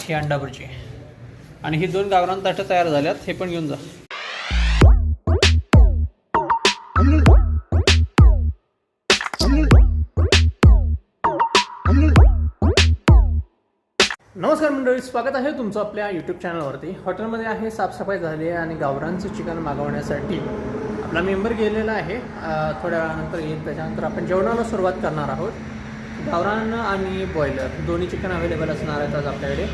ही अंडा भुर्जी आणि ही दोन गावरान ताटं तयार झाल्यात हे पण घेऊन जा. नमस्कार मंडळी स्वागत आहे तुमचं आपल्या यूट्यूब चॅनलवरती हॉटेलमध्ये आहे साफसफाई झाली आहे आणि गावरांचं चिकन मागवण्यासाठी. आपला मेंबर गेलेला आहे. थोड्या वेळानंतर येईल. त्याच्यानंतर आपण जेवणाला सुरुवात करणार आहोत. गावरान आणि बॉयलर दोन्ही चिकन अवेलेबल असणार आहेत आज आपल्याकडे.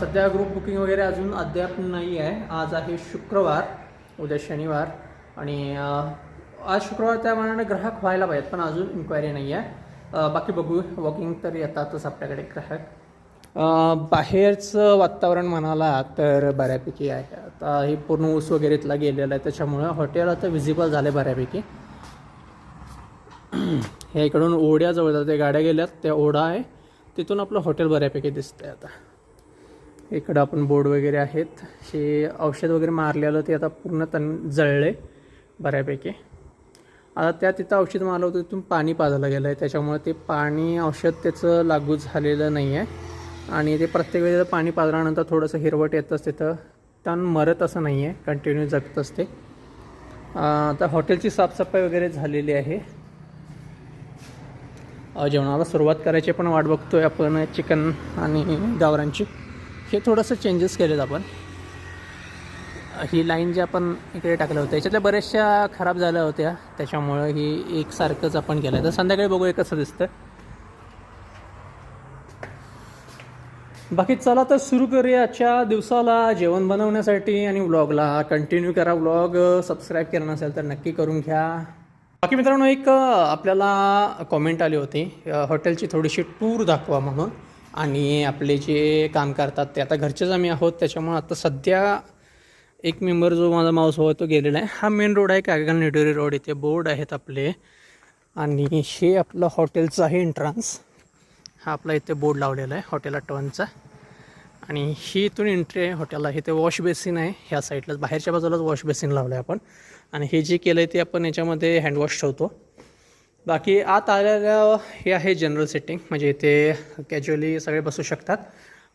सध्या ग्रुप बुकिंग वगैरे अजून अद्याप नाही आहे. आज आहे शुक्रवार उद्या शनिवार आणि आज शुक्रवार त्या मनाने ग्राहक व्हायला पाहिजेत पण अजून इन्क्वायरी नाही आहे बाकी बघू वॉकिंग तर येतातच आपल्याकडे ग्राहक. बाहेरचं वातावरण म्हणाला तर बऱ्यापैकी आहे. आता हे पूर्ण ऊस वगैरेतला गेलेला आहे त्याच्यामुळं हॉटेल आता विजिबल झाले बऱ्यापैकी. हे इकडून ओढ्याजवळ जाते गाड्या गेल्यात त्या ओढा आहे. तिथून आपलं हॉटेल बऱ्यापैकी दिसतंय आता. इकडं आपण बोर्ड वगैरे आहेत. हे औषध वगैरे मारलेलं ते आता पूर्ण तन जळले बऱ्यापैकी. आता त्या तिथं औषध मारलं होतं तिथून पाणी पाजलं गेलं आहे त्याच्यामुळे ते पाणी औषध त्याचं लागू झालेलं नाही आहे आणि ते प्रत्येक वेळेला पाणी पाजल्यानंतर थोडंसं हिरवट असते तर तण मरत असं नाही आहे कंटिन्यू जगत असते. आता हॉटेलची साफसफाई वगैरे झालेली आहे. जेवणाला सुरुवात करायची पण वाट बघतोय आपण चिकन आणि गावरांची. हे थोडंसं चेंजेस केलेत आपण. ही लाईन जी आपण इकडे टाकलं होत्या याच्यातल्या बऱ्याचशा खराब झाल्या होत्या त्याच्यामुळं ही एकसारखंच आपण केलं तर संध्याकाळी बघूया कसं दिसतं. बाकी चला तर सुरू करूया आजच्या दिवसाला जेवण बनवण्यासाठी आणि व्लॉगला कंटिन्यू करा व्लॉग सबस्क्राईब केला नसेल तर नक्की करून घ्या. बाकी मित्रांनो एक आपल्याला कॉमेंट आली होती हॉटेलची थोडीशी टूर दाखवा म्हणून. आणि आपले जे काम करतात ते. आता घरचेच आम्ही आहोत त्याच्यामुळे आता सध्या एक मेंबर जो माझा माऊस होता तो गेलेला आहे हा मेन रोड आहे कागल नेटोरी रोड इथे बोर्ड आहेत आपले. आणि हे आपलं हॉटेलचं आहे एंट्रान्स हा आपला इथे बोर्ड लावलेला आहे हॉटेल अटवनचा आणि ही इथून एंट्री आहे हॉटेलला. इथे वॉश बेसिन आहे ह्या साईडलाच बाहेरच्या बाजूलाच वॉश बेसिन लावलं आहे आपण. आणि हे जे केलं आहे ते आपण याच्यामध्ये हँडवॉश ठेवतो. बाकी आत आलेल्या हे आहे जनरल सेटिंग म्हणजे इथे कॅज्युअली सगळे बसू शकतात.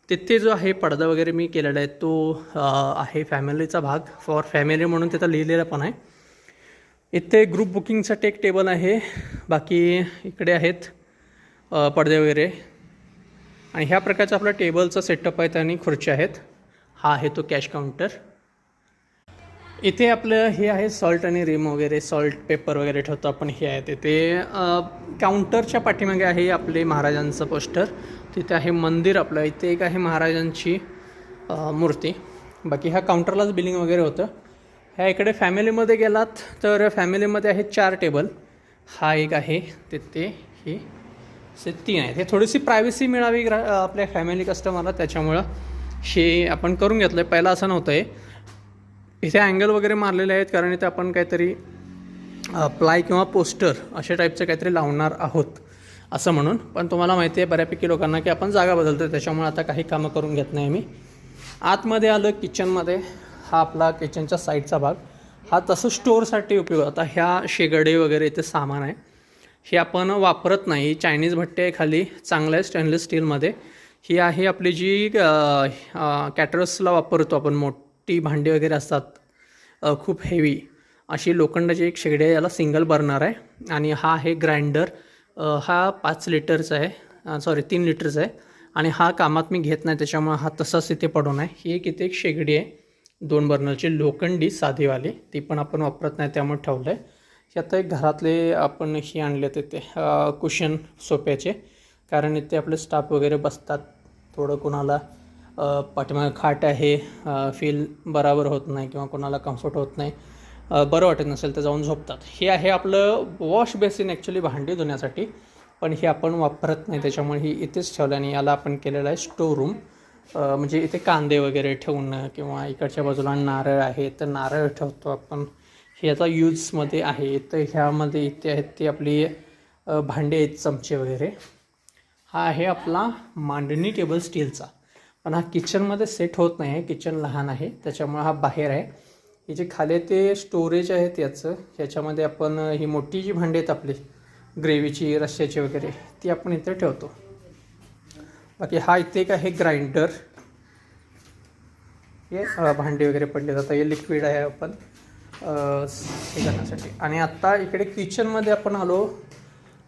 तिथे जो आहे पडदा वगैरे मी केलेला आहे तो आहे फॅमिलीचा भाग. फॉर फॅमिली म्हणून तिथं लिहिलेला पण आहे. इथे ग्रुप बुकिंगसाठी एक टेबल आहे. बाकी इकडे आहेत पडदे वगैरे. आणि ह्या प्रकारचं आपलं टेबलचं सेटअप आहेत आणि खुर्च्या आहेत. हा आहे तो कॅश काउंटर इथे आपलं हे आहे सॉल्ट आणि रिम वगैरे सॉल्ट पेपर वगैरे ठेवतो आपण. हे आहे तिथे काउंटरच्या पाठीमागे आहे आपले महाराजांचं पोस्टर तिथे आहे मंदिर आपलं. इथे एक आहे महाराजांची मूर्ती. बाकी ह्या काउंटरलाच बिलिंग वगैरे होतं. ह्या इकडे फॅमिलीमध्ये गेलात तर फॅमिलीमध्ये आहे चार टेबल हा एक आहे तिथे ही. असे तीन आहेत. हे थोडीशी प्रायव्हसी मिळावी ग्रा आपल्या फॅमिली कस्टमरला त्याच्यामुळं हे आपण करून घेतलं आहे पहिला असं नव्हतं आहे इथे अँगल वगैरे मारलेले आहेत कारण इथे आपण काहीतरी प्लाय किंवा पोस्टर अशा टाईपचं काहीतरी लावणार आहोत असं म्हणून. पण तुम्हाला माहिती आहे बऱ्यापैकी लोकांना की आपण जागा बदलतो त्याच्यामुळे आता काही कामं करून घेत नाही मी आतमध्ये आलं किचनमध्ये हा आपला किचनच्या साईडचा भाग. हा तसं स्टोअरसाठी उपयोग आता ह्या शेगडे वगैरे इथे सामान आहे. हे आपण वापरत नाही. चायनीज भट्टी आहे खाली चांगलं आहे स्टेनलेस स्टीलमध्ये ही आहे आपली जी कॅटरसला वापरतो आपण. मोठी भांडी वगैरे असतात खूप हेवी अशी लोखंडाची एक शेगडी आहे याला सिंगल बर्नर आहे. आणि हा आहे ग्राइंडर हा पाच लिटरचा आहे. सॉरी तीन लिटरचा आहे. आणि हा कामात मी घेत नाही त्याच्यामुळे हा तसाच इथे पडून आहे. ही एक इथे एक शेगडी आहे दोन बर्नरची लोखंडी साधीवाली. ती पण आपण वापरत नाही त्यामुळे ठेवलं आहे आता एक घरातले आपण ही आणले तिथे कुशन सोप्याचे. कारण इथे आपले स्टाफ वगैरे बसतात. थोडं कोणाला पाठीमाग खाट आहे फील बराबर होत नाही किंवा कोणाला कम्फर्ट होत नाही. बरं वाटत नसेल तर जाऊन झोपतात. हे आहे आपलं वॉश बेसिन ॲक्च्युली भांडी धुण्यासाठी. पण हे आपण वापरत नाही. त्याच्यामुळे ही इथेच ठेवलं आणि याला आपण केलेलं आहे स्टोर रूम म्हणजे इथे कांदे वगैरे ठेवणं किंवा इकडच्या बाजूला नारळ आहे तर नारळ ठेवतो आपण. याचा यूजमध्ये आहे. तर ह्यामध्ये इथे आहेत ती आपली भांडे आहेत चमचे वगैरे. हा आहे आपला मांडणी टेबल स्टीलचा पण हा किचनमध्ये सेट होत नाही आहे. किचन लहान आहे. त्याच्यामुळे हा बाहेर आहे. हे जे खाली ते स्टोरेज आहेत याचं ह्याच्यामध्ये आपण ही मोठी जी भांडी आहेत आपली ग्रेव्हीची रश्श्याची वगैरे ती आपण इथे ठेवतो. बाकी हा इथे एक आहे ग्राइंडर हे भांडे वगैरे पडले जातात हे लिक्विड आहे आपण. हे करण्यासाठी. आणि आत्ता इकडे किचनमध्ये आपण आलो.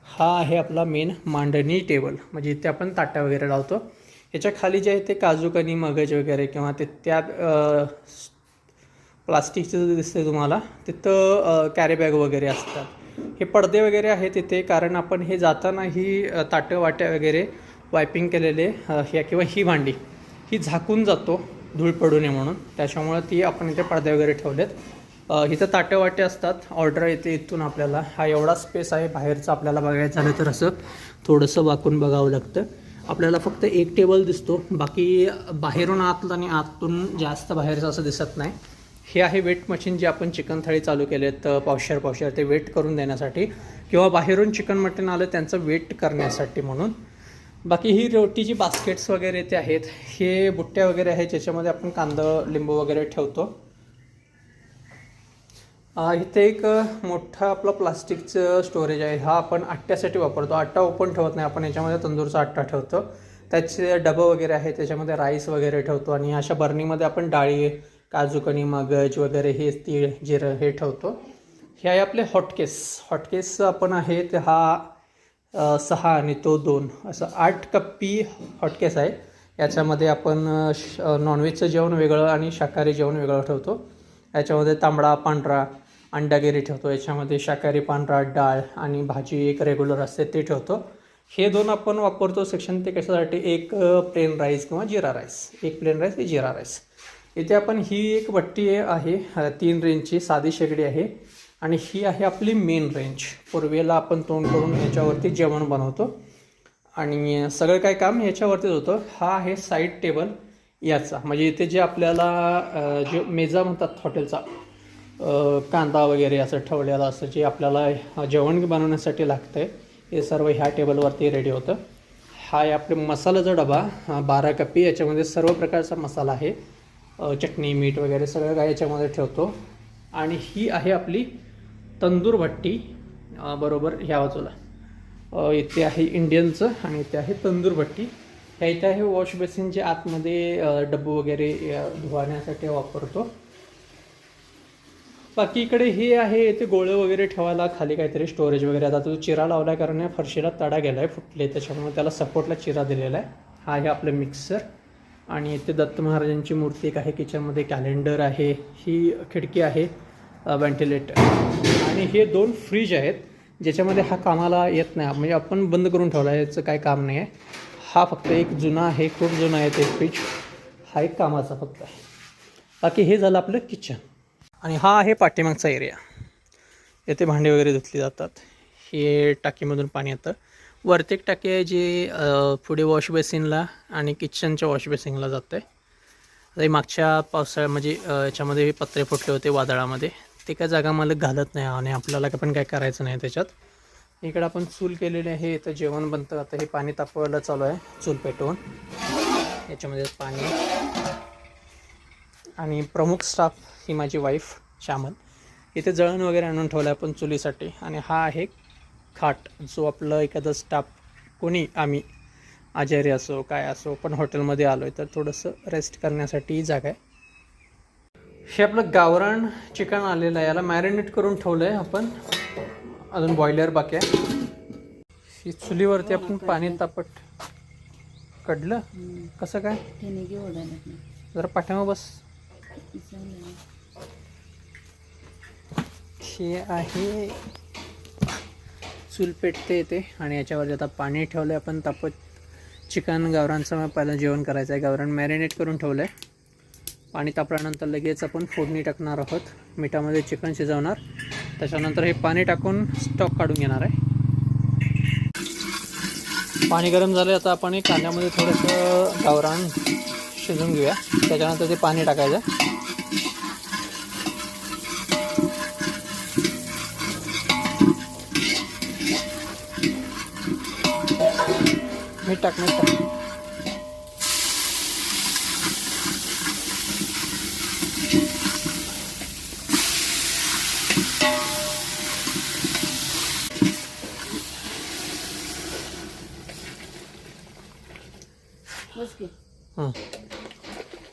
हा आहे आपला मेन मांडणी टेबल म्हणजे इथे आपण ताट्या वगैरे लावतो. याच्या खाली जे आहे ते काजूकनी मगज वगैरे किंवा ते त्या प्लास्टिकचं जे दिसतंय तुम्हाला तिथं कॅरीबॅग वगैरे असतात. हे पडदे वगैरे आहेत तिथे कारण आपण हे जाताना ही ताटं वाट्या वगैरे वायपिंग केलेले ह्या किंवा ही भांडी ही झाकून जातो धूळ पडू नये म्हणून. त्याच्यामुळं ती आपण इथे पडदे वगैरे ठेवलेत. इथं ताटं वाटे असतात. ऑर्डर येते इथून आपल्याला. हा एवढा स्पेस आहे. बाहेरचं आपल्याला बघायचं झालं तर असं थोडंसं वाकून बघावं लागतं. आपल्याला फक्त एक टेबल दिसतो. बाकी बाहेरून आत आणि आतून जास्त बाहेरचं असं दिसत नाही. हे आहे वेट मशीन जे आपण चिकन थाळी चालू केले आहेत पावशर पावशर ते वेट करून देण्यासाठी. किंवा बाहेरून चिकन मटन आलं त्यांचं वेट करण्यासाठी म्हणून. बाकी ही रोटीची बास्केट्स वगैरे ते आहेत हे बुट्ट्या वगैरे आहेत ज्याच्यामध्ये आपण कांदा लिंबू वगैरे ठेवतो. इथे एक मोठा आपला आपलं प्लास्टिकचं स्टोरेज आहे. हा आपण आट्ट्यासाठी वापरतो. आट्टा ओपन ठेवत नाही. आपण याच्यामध्ये तंदूरचा आट्टा ठेवतो. त्याचे डबं वगैरे आहे त्याच्यामध्ये राईस वगैरे ठेवतो आणि अशा बर्निंगमध्ये आपण डाळी काजूकणी मगज वगैरे हे तीळ जिरं हे ठेवतो. हे आहे आपले हॉटकेस हॉटकेस आपण आहे हा सहा आणि तो दोन. असं आठ कप्पी हॉटकेस आहे. याच्यामध्ये आपण श- नॉनव्हेजचं जेवण वेगळं आणि शाकाहारी जेवण वेगळं ठेवतो. याच्यामध्ये तांबडा पांढरा अंडागिरी ठेवतो याच्यामध्ये शाकाहारी पांढरा डाळ आणि भाजी एक रेग्युलर असते ते ठेवतो. हे दोन आपण वापरतो. सेक्शन ते कशासाठी? एक प्लेन राईस किंवा जिरा राईस एक प्लेन राईस एक जिरा राईस इथे आपण ही एक बट्टी आहे तीन रेंजची साधी शेगडी आहे आणि ही आहे आपली मेन रेंज पूर्वेला आपण तोंड करून ह्याच्यावरती जेवण बनवतो. आणि सगळं काय काम ह्याच्यावरतीच होतं. हा आहे साईड टेबल याचा. म्हणजे इथे जे आपल्याला जे मेजा म्हणतात हॉटेलचा कांदा वगैरे असं ठेवलेलं असं जे आपल्याला जेवण बनवण्यासाठी लागतं आहे हे सर्व ह्या टेबलवरती रेडी होतं. हा आहे आपले मसाल्याचा डबा बारा कपी याच्यामध्ये सर्व प्रकारचा मसाला आहे. चटणी मीठ वगैरे सगळं काय याच्यामध्ये ठेवतो. आणि ही आहे आपली तंदूर भट्टी बरोबर ह्या बाजूला. इथे आहे इंडियनचं आणि इथे आहे तंदूर भट्टी. ह्या इथे आहे वॉश बेसिनचे आतमध्ये डब्बू वगैरे धुवाण्यासाठी वापरतो. बाकी इकडे हे आहे इथे गोळे वगैरे ठेवायला खाली काहीतरी स्टोरेज वगैरे. आता तो चिरा लावला कारण या फरशीला तडा गेला आहे फुटले त्याच्यामुळे त्याला सपोर्टला चिरा दिलेला आहे. हा आहे आपलं मिक्सर आणि इथे दत्त महाराजांची मूर्ती एक आहे किचनमध्ये कॅलेंडर आहे ही खिडकी आहे व्हेंटिलेटर आणि हे दोन फ्रीज आहेत ज्याच्यामध्ये हा कामाला येत नाही. म्हणजे आपण बंद करून ठेवला आहे याचं काय काम नाही आहे. हा फक्त एक जुना आहे खूप जुना आहे ते फ्रीज हा एक कामाचा फक्त आहे. बाकी हे झालं आपलं किचन आणि हा आहे पाठीमागचा एरिया येथे भांडे वगैरे धुतली जातात. हे टाकीमधून पाणी येतं. वरती एक टाकी आहे जी पुढे वॉश बेसिनला आणि किचनच्या वॉश बेसिनला जातं. आहे मागच्या पावसाळ्या म्हणजे याच्यामध्ये पत्रे फुटले होते वादळामध्ये. ते काय जागा मला घालत नाही आणि आपल्याला पण काय करायचं नाही त्याच्यात. इकडं आपण चूल केलेली आहे. इथं जेवण बनतं. आता हे पाणी तापवायला चालू आहे. चूल पेटवून. याच्यामध्ये पाणी. आणि प्रमुख स्टाफ ही माझी वाईफ श्यामल इथे जळण वगैरे आणून ठेवलं आहे आपण चुलीसाठी. आणि हा आहे खाट जो आपलं एखादं स्टाफ कोणी आम्ही आजारी असो काय असो पण हॉटेलमध्ये आलो आहे तर थोडंसं रेस्ट करण्यासाठी ही जागा आहे. हे आपलं गावरान चिकन आलेलं आहे. याला मॅरिनेट करून ठेवलं आहे आपण. अजून बॉयलर बाकी आहे. ही चुलीवरती आपण पाणी तापट कडलं. कसं काय? जरा पाठ्यामग बस. हे आहे चूल पेटते येते. आणि याच्यावर आता पाणी ठेवलं आहे आपण तापत चिकन गावरांचं पहिलं जेवण करायचं आहे. गावरान मॅरिनेट करून ठेवलं आहे पाणी तापल्यानंतर लगेच आपण फोडणी टाकणार आहोत. मिठामध्ये चिकन शिजवणार. त्याच्यानंतर हे पाणी टाकून स्टॉक काढून घेणार आहे. पाणी गरम झालं आता आपण कांद्यामध्ये थोडंसं गावरान शिजवून घेऊया. त्याच्यानंतर ते पाणी टाकायचं मीठ टाक मीठ टाक.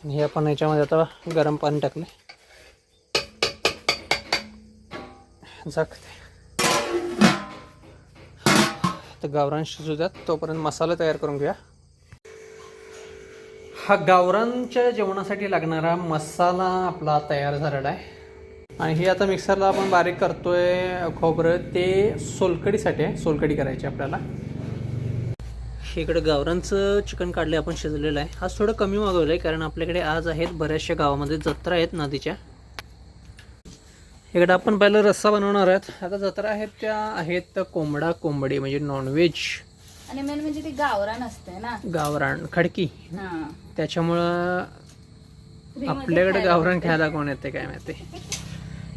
हे. आपण याच्यामध्ये आता गरम पाणी टाकले झाकते तर गावरान शिजू द्यात तोपर्यंत मसाला तयार करून घेऊया. हा गावरांच्या जेवणासाठी लागणारा मसाला आपला तयार झालेला आहे. आणि हे आता मिक्सरला आपण बारीक करतोय खोबरं. ते सोलकडीसाठी आहे. सोलकडी करायची आपल्याला. इकडे गावरांचं चिकन काढले आपण शिजलेलं आहे. आज थोडं कमी मागवलं आहे कारण आपल्याकडे आज आहेत बऱ्याचशा गावामध्ये जत्रा आहेत नदीच्या. इकडे आपण पहिलं रस्सा बनवणार आहेत. आता जत्रा आहेत त्या आहेत कोंबडा कोंबडी म्हणजे नॉनव्हेज आणि मेन म्हणजे ती गावरान असते ना? गावरान खडकी. हा. त्याच्यामुळं आपल्याकडे गावरान खायला कोण येते काय माहिती?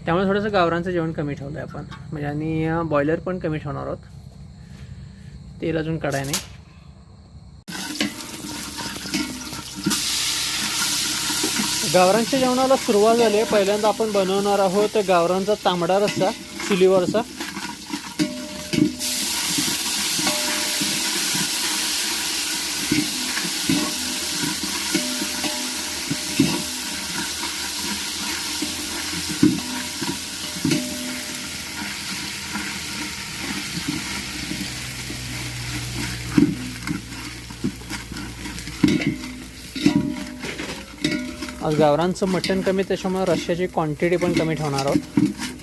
त्यामुळे थोडंसं गावरांचं जेवण कमी ठेवलं आहे आपण. म्हणजे आणि बॉयलर पण कमी ठेवणार आहोत. तेल अजून कढाय नाही. गावरांच्या जेवणाला सुरुवात झाली आहे. पहिल्यांदा आपण बनवणार आहोत गावरांचा तांबडा रस्सा चुलीवरचा. आज गावरांचं मटण कमी त्याच्यामुळे रश्श्याची क्वांटिटी पण कमी ठेवणार आहोत.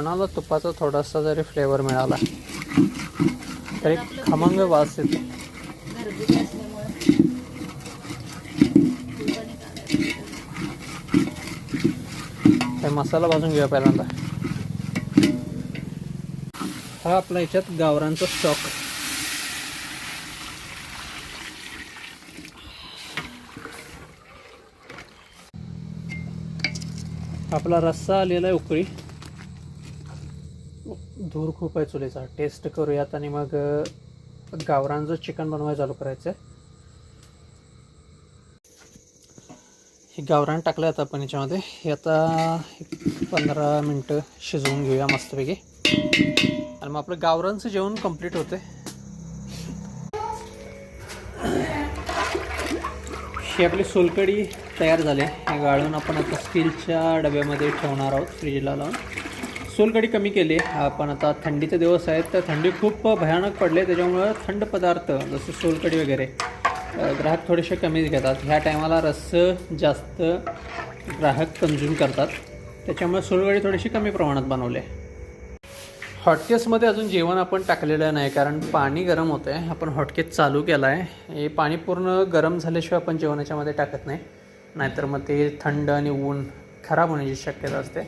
जेवणाला तुपाचा थोडासा जरी फ्लेवर मिळाला तरी खमंग वास येतो ते मसाला भाजून घेऊया पहिल्यांदा. हा आपला याच्यात गावरांचा स्टॉक आपला रस्सा आलेला आहे उकळी. धूर खूप आहे चुलीचा. टेस्ट करूयात आणि मग गावरांचं चिकन बनवायला चालू करायचं आहे हे गावरान टाकलं आता आपण याच्यामध्ये. हे आता पंधरा मिनटं शिजवून घेऊया मस्तपैकी. आणि मग आपलं गावरांचं जेवण कंप्लीट होते ही आपली सोलकडी तयार झाली हे गाळून आपण आता स्टीलच्या डब्यामध्ये ठेवणार आहोत फ्रीजला लावून. सोलकडी कमी केली. आपण आता थंडीचे दिवस आहेत तर थंडी खूप भयानक पडले. त्याच्यामुळं थंड पदार्थ जसं सोलकडी वगैरे ग्राहक थोडेसे कमीच घेतात. ह्या टायमाला रस्स जास्त ग्राहक कन्झ्युम करतात. त्याच्यामुळे सोलकडी थोडीशी कमी प्रमाणात बनवले. हॉटकेसमध्ये अजून जेवण आपण टाकलेलं नाही कारण पाणी गरम होतं आहे आपण हॉटकेस चालू केला आहे हे पाणी पूर्ण गरम झाल्याशिवाय आपण जेवणाच्यामध्ये टाकत नाही. नाहीतर मग ते थंड आणि ऊन खराब होण्याची शक्यता असते.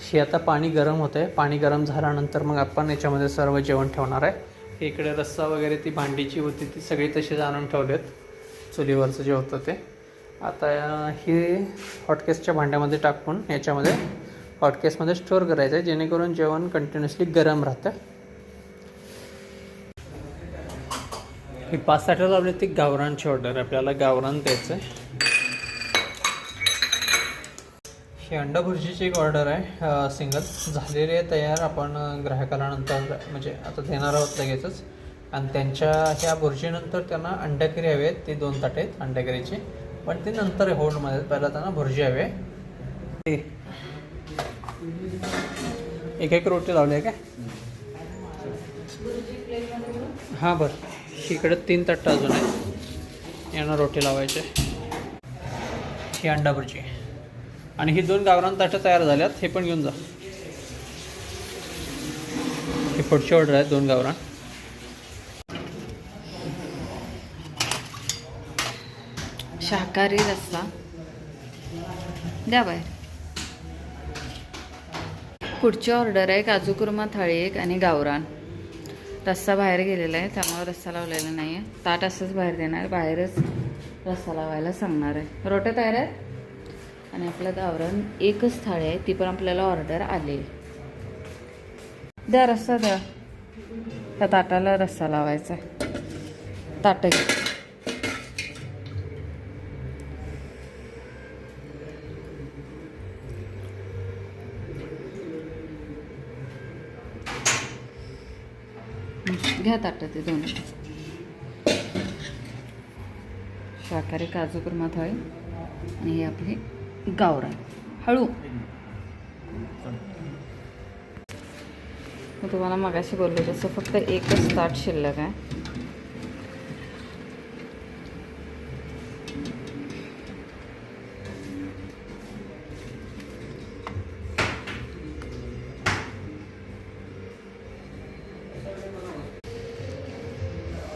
हे आता पाणी गरम होतं आहे पाणी गरम झाल्यानंतर मग आपण याच्यामध्ये सर्व जेवण ठेवणार आहे. इकडे रस्सा वगैरे ती भांडीची होती ती सगळी तशीच आणून ठेवलेत. चुलीवरचं जे होतं ते. आता हे हॉटकेसच्या भांड्यामध्ये टाकून याच्यामध्ये हॉटकेसमध्ये स्टोअर करायचं आहे जेणेकरून जेवण कंटिन्युअसली गरम राहतं. ही पाच साठ लावली ती गावरानची ऑर्डर आहे. आपल्याला गावरान द्यायचं आहे. ही अंडा भुर्जीची एक ऑर्डर आहे सिंगल झालेली आहे तयार. आपण अ, ग्राहकाला नंतर म्हणजे आता देणार आहोत लगेचच. आणि त्यांच्या ह्या भुर्जीनंतर त्यांना अंड्याकरी हवे आहेत. ते दोन ताटे आहेत अंड्याकरीचे पण ते नंतर आहे होल्डमध्ये पहिला त्यांना भुर्जी हवे आहे. एक एक रोटी लावली आहे का हां बरं. इकडे तीन तट्टा अजून आहे यांना रोटी लावायचे. ही अंडा भुर्जी आणि ही दोन गावरान ताटं तयार झाल्यात हे पण घेऊन जा. हे पुढची ऑर्डर आहे दोन गावरान. शाकाहारी रस्सा. द्या बाहेर. पुढची ऑर्डर आहे काजू कुर्मा थाळी एक आणि गावरान. रस्सा बाहेर गेलेला आहे त्यामुळे रस्सा लावलेला नाही आहे ताट असंच बाहेर देणार बाहेरच रस्सा लावायला सांगणार आहे. रोटे तयार आहेत? आणि आपलं गावरान एकच थाळी आहे ती पण आपल्याला ऑर्डर आली. द्या रस्सा द्या. त्या ताटाला रस्सा लावायचा आहे. ताटं घे घ्या ताटं ते दोन. शाकाहारी काजू कुर्मा आहे. आणि हे आपली गावरान. हळू. मी तुम्हाला मगाशी बोललो तसं फक्त एकच ताट शिल्लक आहे.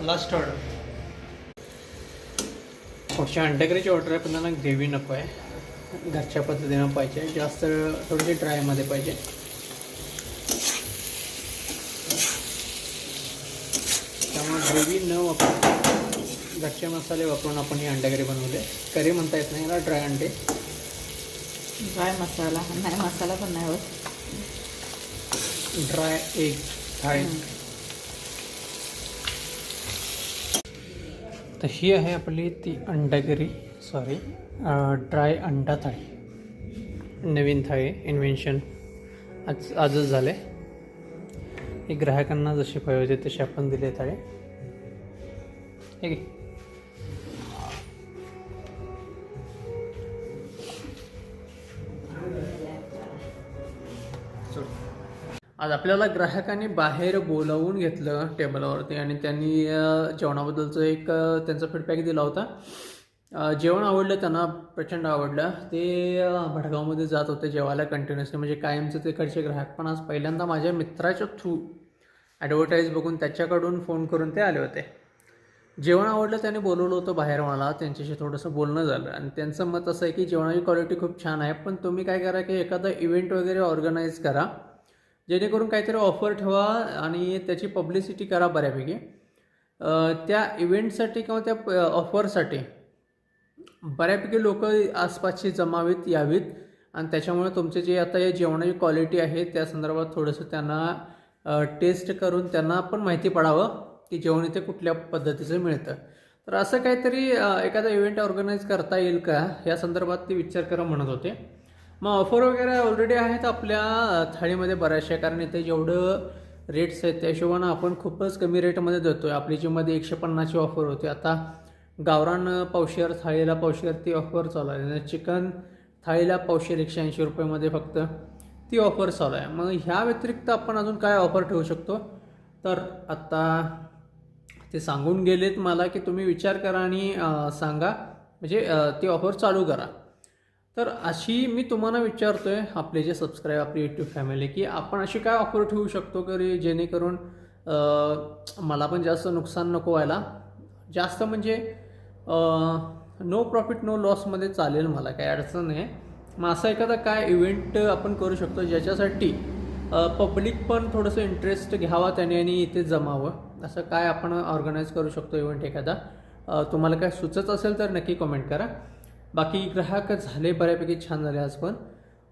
लास्ट ऑर्डर अंड्याकरीची ऑर्डर आहे पण त्यांना ग्रेव्ही नको आहे. घरच्या पद्धतीनं पाहिजे. जास्त थोडीशी ड्रायमध्ये पाहिजे. त्यामुळे ग्रेव्ही न वापरून घरचे मसाले वापरून आपण ही अंड्याकरी बनवले करी म्हणता येत नाही याला ड्राय अंडे. ड्राय मसाला. नाही मसाला पण नाही होत. ड्राय एग थाळी तर ही आहे आपली ती अंडागिरी सॉरी ड्राय uh, अंडा थाळी. नवीन थाळी इन्व्हेन्शन आज आजच झाले. हे ग्राहकांना जशी पाहिजे होती तशी आपण दिले थाळी. ठीक आहे आज आपल्याला ग्राहकांनी बाहेर बोलावून घेतलं टेबलावरती आणि त्यांनी जेवणाबद्दलचं एक त्यांचा फीडबॅक दिला होता. जेवण आवडलं त्यांना प्रचंड आवडलं. ते भडगावमध्ये जात होते जेवायला कंटिन्युअसली म्हणजे कायमचं तिकडचे ग्राहक. पण आज पहिल्यांदा माझ्या मित्राच्या थ्रू ॲडव्हर्टाईज बघून त्याच्याकडून फोन करून ते आले होते. जेवण आवडलं त्याने बोलवलं होतं बाहेर मला. त्यांच्याशी थोडंसं बोलणं झालं. आणि त्यांचं मत असं आहे की जेवणाची क्वालिटी खूप छान आहे. पण तुम्ही काय करा की एखादा इव्हेंट वगैरे ऑर्गनाईज करा. जेणेकरून काहीतरी ऑफर ठेवा आणि त्याची पब्लिसिटी करा बऱ्यापैकी. त्या इव्हेंटसाठी किंवा त्या ऑफरसाठी बऱ्यापैकी लोक आसपासची जमावीत यावीत. आणि त्याच्यामुळे तुमचे जे आता या जेवणाची क्वालिटी आहे त्या संदर्भात थोडंसं त्यांना टेस्ट करून त्यांना पण माहिती पडावं की जेवण इथे कुठल्या पद्धतीचं मिळतं. तर असं काहीतरी एखादा इव्हेंट ऑर्गनाईज करता येईल का? या संदर्भात ते विचार करा म्हणत होते. मग ऑफर वगैरे ऑलरेडी आहेत आपल्या थाळीमध्ये बऱ्याचशा कारण इथे जेवढं रेट्स आहेत त्या हिशोबानं आपण खूपच कमी रेटमध्ये देतो आहे आपली जी मध्ये एकशे पन्नासची ऑफर होती आता गावरान पावशेर थाळीला पावशेर ती ऑफर चालू आहे. चिकन थाळीला पावशेर एकशे ऐंशी रुपयेमध्ये फक्त ती ऑफर चालू आहे. मग ह्या व्यतिरिक्त आपण अजून काय ऑफर ठेवू शकतो? तर आत्ता ते सांगून गेलेत मला की तुम्ही विचार करा आणि सांगा. म्हणजे ती ऑफर चालू करा. तर अशी मी तुम्हाला विचारतो आहे आपले जे सबस्क्राईब आपली यूट्यूब फॅमिली की आपण अशी काय ऑफर ठेवू शकतो की जेणेकरून मला पण जास्त नुकसान नको व्हायला? जास्त म्हणजे नो प्रॉफिट नो लॉसमध्ये चालेल मला काही अडचण नाही. मग असा एखादा काय इव्हेंट आपण करू शकतो ज्याच्यासाठी पब्लिक पण थोडंसं इंटरेस्ट घ्यावा त्याने आणि इथे जमावं. असं काय आपण ऑर्गनाईज करू शकतो इव्हेंट एखादा? तुम्हाला काय सुचत असेल तर नक्की कमेंट करा. बाकी ग्राहक झाले बऱ्यापैकी छान झाले आज पण.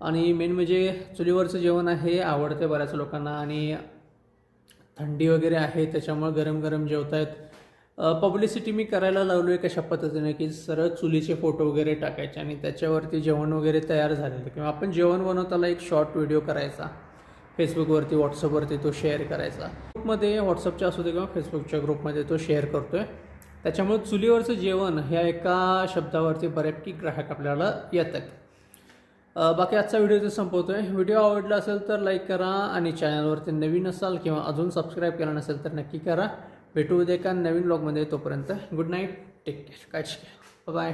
आणि मेन म्हणजे चुलीवरचं जेवण आहे आवडते बऱ्याच लोकांना. आणि थंडी वगैरे आहे त्याच्यामुळे गरम गरम जेवत आहेत पब्लिसिटी मी करायला लावलो आहे कशा पद्धतीने की सरळ चुलीचे फोटो वगैरे टाकायचे आणि त्याच्यावरती जेवण वगैरे तयार झालेलं किंवा आपण जेवण बनवताना एक शॉर्ट व्हिडिओ करायचा. फेसबुकवरती व्हॉट्सअपवरती तो शेअर करायचा. ग्रुपमध्ये व्हॉट्सअपच्या असू दे किंवा फेसबुकच्या ग्रुपमध्ये तो शेअर करतो आहे त्याच्यामुळे चुलीवरचं जेवण ह्या एका शब्दावरती बऱ्यापैकी ग्राहक आपल्याला येत आहेत बाकी आजचा व्हिडिओ संपवतो आहे व्हिडिओ आवडला असेल तर लाईक करा आणि चॅनलवरती नवीन असाल किंवा अजून सबस्क्राईब केला नसेल तर नक्की करा. भेटू उद्या एका नवीन ब्लॉगमध्ये तोपर्यंत गुड नाईट टेक केअर काळजी घ्या. बाय